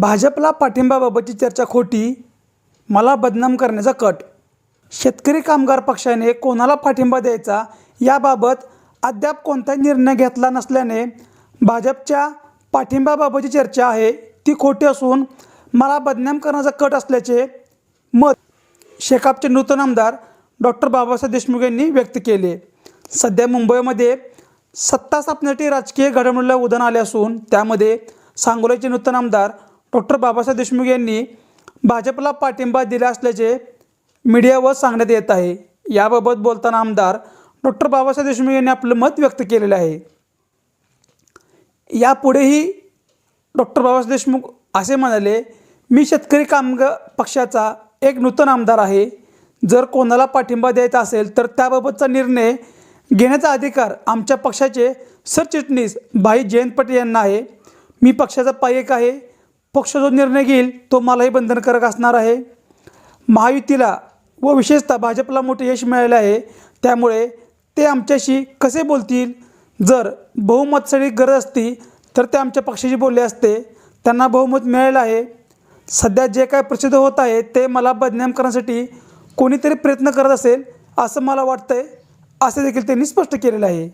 भाजपला पाठिंबाबाबतची चर्चा खोटी मला बदनाम करण्याचा कट. शेतकरी कामगार पक्षाने कोणाला पाठिंबा द्यायचा याबाबत अद्याप कोणताही निर्णय घेतला नसल्याने भाजपच्या पाठिंबाबाबतची चर्चा आहे. ती खोटी असून मला बदनाम करण्याचा कट असल्याचे मत शेकापचे नूतन आमदार डॉक्टर बाबासाहेब देशमुख यांनी व्यक्त केले. सध्या मुंबईमध्ये सत्ता स्थापनेसाठी राजकीय घडामोडीला उदाहरण आले असून त्यामध्ये सांगोल्याचे नूतन आमदार डॉक्टर बाबासाहेब देशमुख यांनी भाजपला पाठिंबा दिला असल्याचे मीडियावर सांगण्यात येत आहे. याबाबत बोलताना आमदार डॉक्टर बाबासाहेब देशमुख यांनी आपलं मत व्यक्त केलेलं आहे. यापुढेही डॉक्टर बाबासाहेब देशमुख असे म्हणाले मी शेतकरी कामगार पक्षाचा एक नूतन आमदार आहे. जर कोणाला पाठिंबा द्यायचा असेल तर त्याबाबतचा निर्णय घेण्याचा अधिकार आमच्या पक्षाचे सरचिटणीस भाई जयंत पटेल यांना आहे. मी पक्षाचा पायक आहे. पक्ष जो निर्णय घेईल तो मलाही बंधनकारक असणार आहे. महायुतीला व विशेषतः भाजपला मोठे यश मिळाले आहे. त्यामुळे ते आमच्याशी कसे बोलतील? जर बहुमतसाठी गरज असती तर ते आमच्या पक्षाशी बोलले असते. त्यांना बहुमत मिळालं आहे. सध्या जे काय प्रसिद्ध होत आहे ते मला बदनाम करण्यासाठी कोणीतरी प्रयत्न करत असेल असं मला वाटतंय. असे देखील त्यांनी स्पष्ट केलेलं आहे.